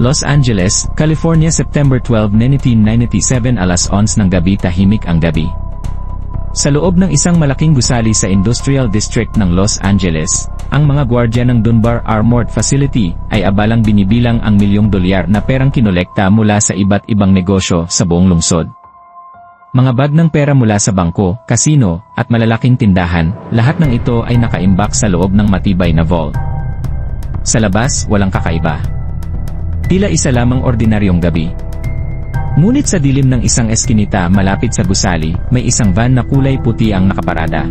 Los Angeles, California September 12, 1997 alas 11 ng gabi tahimik ang gabi. Sa loob ng isang malaking gusali sa Industrial District ng Los Angeles, ang mga gwardya ng Dunbar Armored Facility ay abalang binibilang ang milyong dolyar na perang kinolekta mula sa iba't ibang negosyo sa buong lungsod. Mga bag ng pera mula sa bangko, kasino, at malalaking tindahan, lahat ng ito ay nakaimbak sa loob ng matibay na vault. Sa labas, walang kakaiba. Tila isa lamang ordinaryong gabi. Ngunit sa dilim ng isang eskinita malapit sa gusali, may isang van na kulay puti ang nakaparada.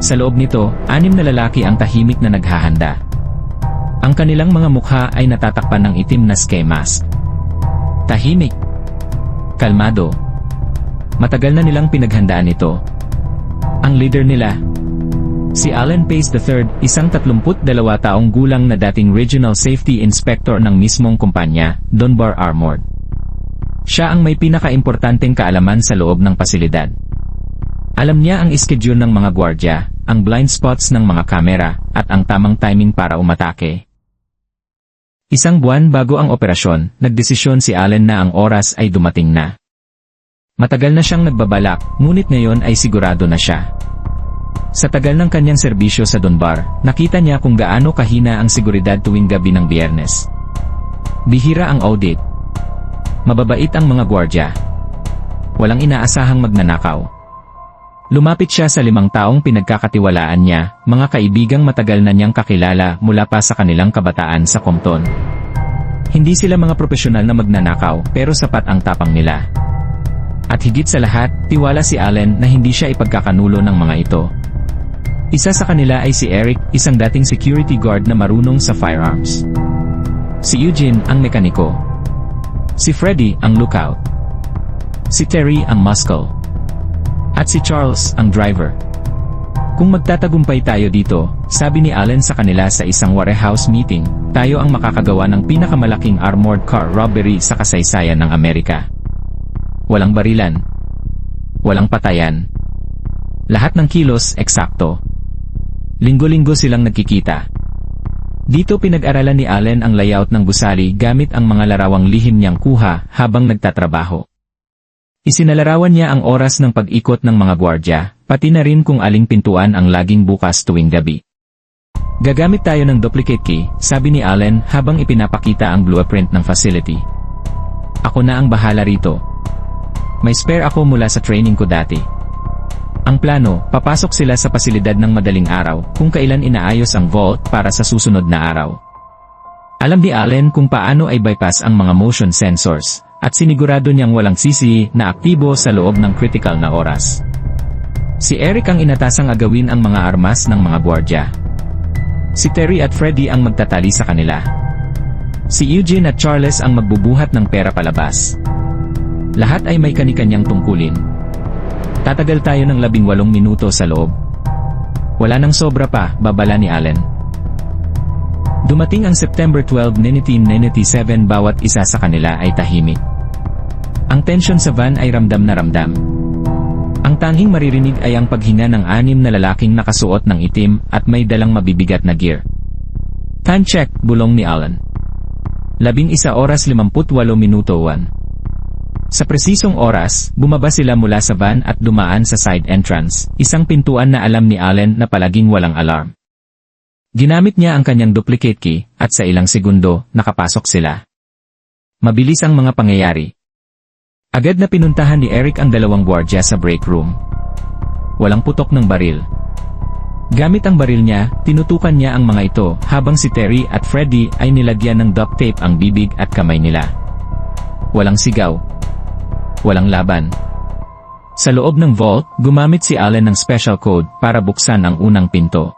Sa loob nito, anim na lalaki ang tahimik na naghahanda. Ang kanilang mga mukha ay natatakpan ng itim na ski mask. Tahimik. Kalmado. Matagal na nilang pinaghandaan ito. Ang leader nila, si Alan Pace III, isang 32 taong gulang na dating Regional Safety Inspector ng mismong kumpanya, Dunbar Armored. Siya ang may pinakaimportanteng kaalaman sa loob ng pasilidad. Alam niya ang iskedule ng mga gwardya, ang blind spots ng mga kamera, at ang tamang timing para umatake. Isang buwan bago ang operasyon, nagdesisyon si Allen na ang oras ay dumating na. Matagal na siyang nagbabalak, ngunit ngayon ay sigurado na siya. Sa tagal ng kanyang serbisyo sa Dunbar, nakita niya kung gaano kahina ang seguridad tuwing gabi ng biyernes. Bihira ang audit. Mababait ang mga gwardya. Walang inaasahang magnanakaw. Lumapit siya sa limang taong pinagkakatiwalaan niya, mga kaibigang matagal na niyang kakilala mula pa sa kanilang kabataan sa Compton. Hindi sila mga profesional na magnanakaw, pero sapat ang tapang nila. At higit sa lahat, tiwala si Allen na hindi siya ipagkakanulo ng mga ito. Isa sa kanila ay si Eric, isang dating security guard na marunong sa firearms. Si Eugene, ang mekaniko. Si Freddy, ang lookout. Si Terry, ang muscle. At si Charles, ang driver. Kung magtatagumpay tayo dito, sabi ni Allen sa kanila sa isang warehouse meeting, tayo ang makakagawa ng pinakamalaking armored car robbery sa kasaysayan ng Amerika. Walang barilan. Walang patayan. Lahat ng kilos eksakto. Linggo-linggo silang nagkikita. Dito pinag-aralan ni Allen ang layout ng gusali gamit ang mga larawang lihim niyang kuha habang nagtatrabaho. Isinalarawan niya ang oras ng pag-ikot ng mga gwardya, pati na rin kung aling pintuan ang laging bukas tuwing gabi. Gagamit tayo ng duplicate key, sabi ni Allen habang ipinapakita ang blueprint ng facility. Ako na ang bahala rito. May spare ako mula sa training ko dati. Ang plano, papasok sila sa pasilidad ng madaling araw kung kailan inaayos ang vault para sa susunod na araw. Alam ni Allen kung paano ay bypass ang mga motion sensors, at sinigurado niyang walang sisi na aktibo sa loob ng critical na oras. Si Eric ang inatasang agawin ang mga armas ng mga gwardya. Si Terry at Freddy ang magtatali sa kanila. Si Eugene at Charles ang magbubuhat ng pera palabas. Lahat ay may kanikanyang tungkulin. Tatagal tayo ng labing walong minuto sa loob. Wala nang sobra pa, babala ni Allen. Dumating ang September 12, 1997 bawat isa sa kanila ay tahimik. Ang tensyon sa van ay ramdam na ramdam. Ang tanging maririnig ay ang paghinga ng anim na lalaking nakasuot ng itim at may dalang mabibigat na gear. Time check, bulong ni Allen. Labing isa oras 58 minuto 1. Sa presisong oras, bumaba sila mula sa van at dumaan sa side entrance, isang pintuan na alam ni Allen na palaging walang alarm. Ginamit niya ang kanyang duplicate key, at sa ilang segundo, nakapasok sila. Mabilis ang mga pangyayari. Agad na pinuntahan ni Eric ang dalawang gwardya sa break room. Walang putok ng baril. Gamit ang baril niya, tinutukan niya ang mga ito habang si Terry at Freddy ay nilagyan ng duct tape ang bibig at kamay nila. Walang sigaw, walang laban. Sa loob ng vault, gumamit si Allen ng special code para buksan ang unang pinto.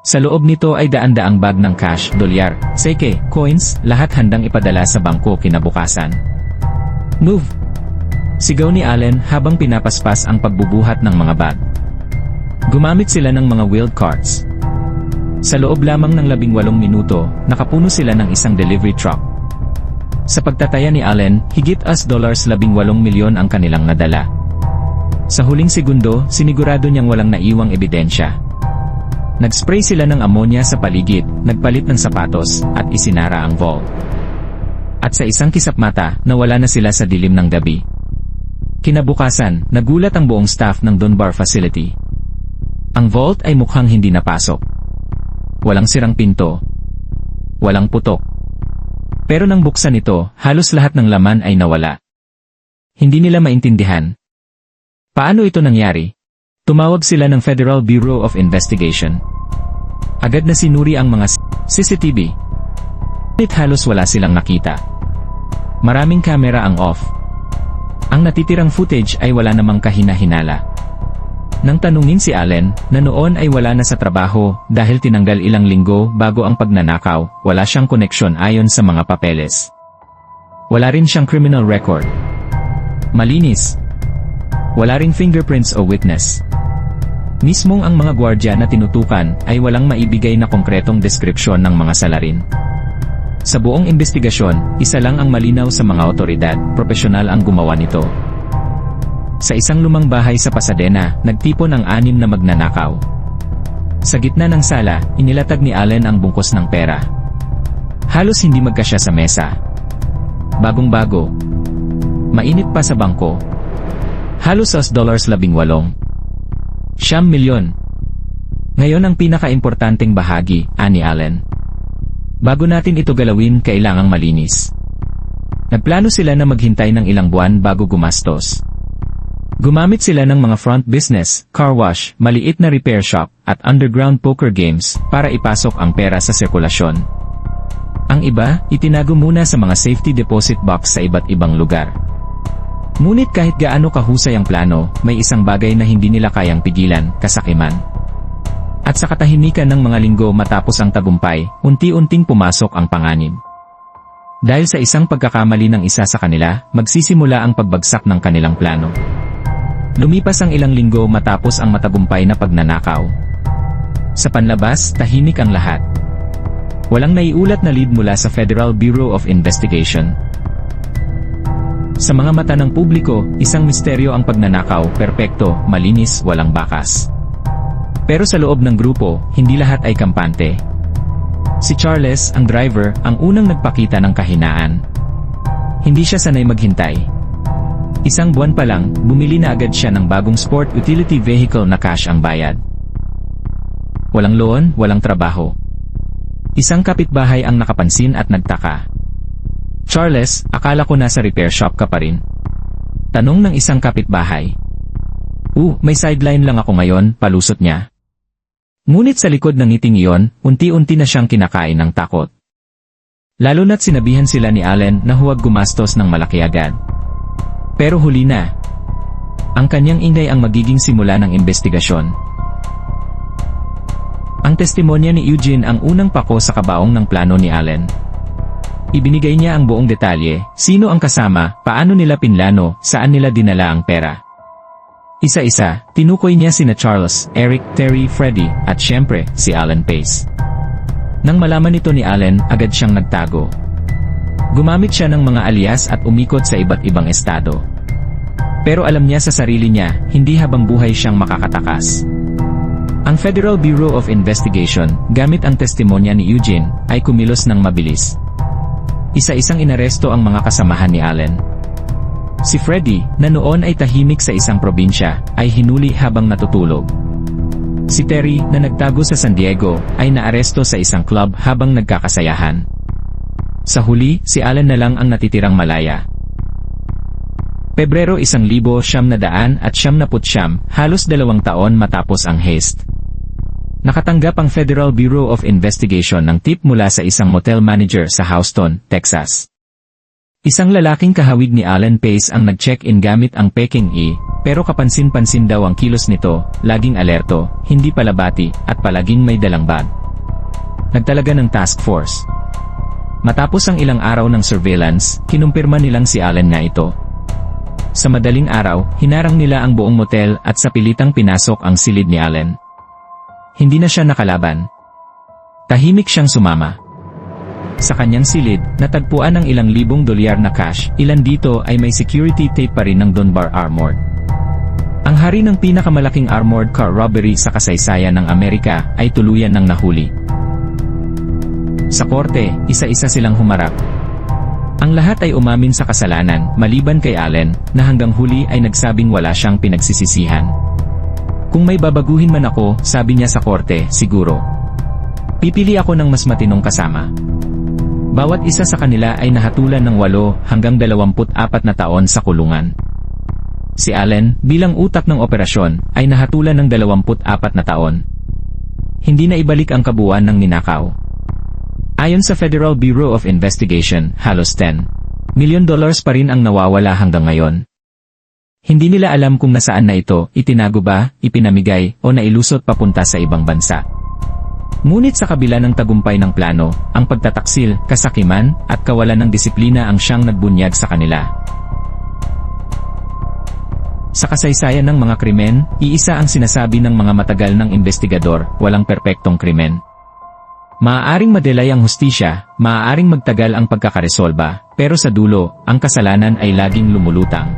Sa loob nito ay daan-daang bag ng cash, dolyar, seke, coins, lahat handang ipadala sa bangko kinabukasan. Move! Sigaw ni Allen habang pinapaspas ang pagbubuhat ng mga bag. Gumamit sila ng mga wheeled carts. Sa loob lamang ng labing walong minuto, nakapuno sila ng isang delivery truck. Sa pagtataya ni Allen, higit as dollars 18 milyon ang kanilang nadala. Sa huling segundo, sinigurado niyang walang naiwang ebidensya. Nag-spray sila ng ammonia sa paligid, nagpalit ng sapatos, at isinara ang vault. At sa isang kisapmata, nawala na sila sa dilim ng gabi. Kinabukasan, nagulat ang buong staff ng Dunbar facility. Ang vault ay mukhang hindi napasok. Walang sirang pinto. Walang putok. Pero nang buksan ito, halos lahat ng laman ay nawala. Hindi nila maintindihan. Paano ito nangyari? Tumawag sila ng Federal Bureau of Investigation. Agad na sinuri ang mga CCTV. Ngunit halos wala silang nakita. Maraming kamera ang off. Ang natitirang footage ay wala namang kahina-hinala. Nang tanungin si Allen, na noon ay wala na sa trabaho dahil tinanggal ilang linggo bago ang pagnanakaw, wala siyang koneksyon ayon sa mga papeles. Wala rin siyang criminal record. Malinis. Wala ring fingerprints o witness. Mismong ang mga gwardya na tinutukan ay walang maibigay na konkretong deskripsyon ng mga salarin. Sa buong investigasyon, isa lang ang malinaw sa mga otoridad, profesional ang gumawa nito. Sa isang lumang bahay sa Pasadena, nagtipon ang anim na magnanakaw. Sa gitna ng sala, inilatag ni Allen ang bungkos ng pera. Halos hindi magkasya sa mesa. Bagong-bago. Mainit pa sa bangko. Halos as dollars labing walong. Siyam milyon. Ngayon ang pinaka-importanting bahagi, ani Allen. Bago natin ito galawin, kailangang malinis. Nagplano sila na maghintay ng ilang buwan bago gumastos. Gumamit sila ng mga front business, car wash, maliit na repair shop, at underground poker games para ipasok ang pera sa sirkulasyon. Ang iba, itinago muna sa mga safety deposit box sa iba't ibang lugar. Ngunit kahit gaano kahusay ang plano, may isang bagay na hindi nila kayang pigilan, kasakiman. At sa katahimikan ng mga linggo matapos ang tagumpay, unti-unting pumasok ang panganib. Dahil sa isang pagkakamali ng isa sa kanila, magsisimula ang pagbagsak ng kanilang plano. Lumipas ang ilang linggo matapos ang matagumpay na pagnanakaw. Sa panlabas, tahimik ang lahat. Walang naiulat na lead mula sa Federal Bureau of Investigation. Sa mga mata ng publiko, isang misteryo ang pagnanakaw, perpekto, malinis, walang bakas. Pero sa loob ng grupo, hindi lahat ay kampante. Si Charles, ang driver, ang unang nagpakita ng kahinaan. Hindi siya sanay maghintay. Isang buwan pa lang, bumili na agad siya ng bagong sport utility vehicle na cash ang bayad. Walang loan, walang trabaho. Isang kapitbahay ang nakapansin at nagtaka. Charles, akala ko nasa repair shop ka pa rin. Tanong ng isang kapitbahay. Uh, may sideline lang ako ngayon, palusot niya. Ngunit sa likod ng ngiting iyon, unti-unti na siyang kinakain ng takot. Lalo na't sinabihan sila ni Allen na huwag gumastos ng malaki agad. Pero huli na. Ang kanyang ingay ang magiging simula ng investigasyon. Ang testimonya ni Eugene ang unang pako sa kabaong ng plano ni Allen. Ibinigay niya ang buong detalye, sino ang kasama, paano nila pinlano, saan nila dinala ang pera. Isa-isa, tinukoy niya sina Charles, Eric, Terry, Freddy, at syempre, si Alan Pace. Nang malaman ito ni Allen, agad siyang nagtago. Gumamit siya ng mga alias at umikot sa iba't ibang estado. Pero alam niya sa sarili niya, hindi habang buhay siyang makakatakas. Ang Federal Bureau of Investigation, gamit ang testimonya ni Eugene, ay kumilos ng mabilis. Isa-isang inaresto ang mga kasamahan ni Allen. Si Freddy, na noon ay tahimik sa isang probinsya, ay hinuli habang natutulog. Si Terry, na nagtago sa San Diego, ay naaresto sa isang club habang nagkakasayahan. Sa huli, si Allen na lang ang natitirang malaya. Na putsyam, halos dalawang taon matapos ang haste. Nakatanggap ang Federal Bureau of Investigation ng tip mula sa isang motel manager sa Houston, Texas. Isang lalaking kahawig ni Alan Pace ang nag-check-in gamit ang Peking E, pero kapansin-pansin daw ang kilos nito, laging alerto, hindi palabati, at palaging may dalang bag. Nagtalaga ng task force. Matapos ang ilang araw ng surveillance, kinumpirma nilang si Allen nga ito. Sa madaling araw, hinarang nila ang buong motel at sa pilitang pinasok ang silid ni Allen. Hindi na siya nakalaban. Tahimik siyang sumama. Sa kanyang silid, natagpuan ang ilang libong dolyar na cash, ilan dito ay may security tape pa rin ng Dunbar Armored. Ang hari ng pinakamalaking armored car robbery sa kasaysayan ng Amerika ay tuluyan ng nahuli. Sa korte, isa-isa silang humarap. Ang lahat ay umamin sa kasalanan, maliban kay Allen, na hanggang huli ay nagsabing wala siyang pinagsisisihan. Kung may babaguhin man ako, sabi niya sa korte, siguro. Pipili ako ng mas matinong kasama. Bawat isa sa kanila ay nahatulan ng 8 hanggang 24 na taon sa kulungan. Si Allen, bilang utak ng operasyon, ay nahatulan ng 24 na taon. Hindi na ibalik ang kabuuan ng ninakaw. Ayon sa Federal Bureau of Investigation, halos 10 milyon dollars pa rin ang nawawala hanggang ngayon. Hindi nila alam kung nasaan na ito, itinago ba, ipinamigay, o nailusot papunta sa ibang bansa. Ngunit sa kabila ng tagumpay ng plano, ang pagtataksil, kasakiman, at kawalan ng disiplina ang siyang nagbunyag sa kanila. Sa kasaysayan ng mga krimen, iisa ang sinasabi ng mga matagal ng investigador, walang perpektong krimen. Maaaring madelay ang hustisya, maaaring magtagal ang pagkakaresolba, pero sa dulo, ang kasalanan ay laging lumulutang.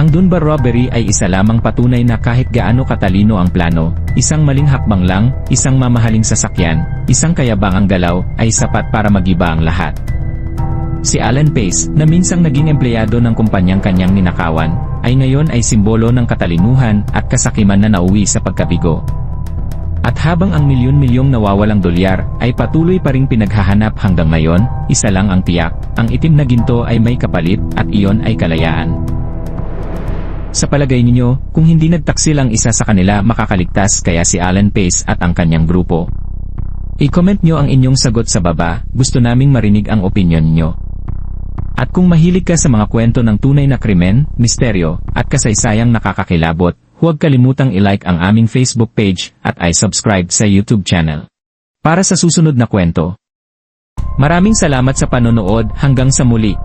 Ang Dunbar robbery ay isa lamang patunay na kahit gaano katalino ang plano, isang maling hakbang lang, isang mamahaling sasakyan, isang kayabangang galaw, ay sapat para magiba ang lahat. Si Alan Pace, na minsang naging empleyado ng kumpanyang kanyang ninakawan, ay ngayon ay simbolo ng katalinuhan at kasakiman na nauwi sa pagkabigo. At habang ang milyon-milyong nawawalang dolyar ay patuloy pa ring pinaghahanap hanggang ngayon, isa lang ang tiyak, ang itim na ginto ay may kapalit at iyon ay kalayaan. Sa palagay ninyo, kung hindi nagtaksil ang isa sa kanila makakaligtas kaya si Alan Pace at ang kanyang grupo. I-comment nyo ang inyong sagot sa baba, gusto naming marinig ang opinion nyo. At kung mahilig ka sa mga kwento ng tunay na krimen, misteryo, at kasaysayang nakakakilabot, huwag kalimutang i-like ang aming Facebook page at i-subscribe sa YouTube channel. Para sa susunod na kwento. Maraming salamat sa panonood hanggang sa muli.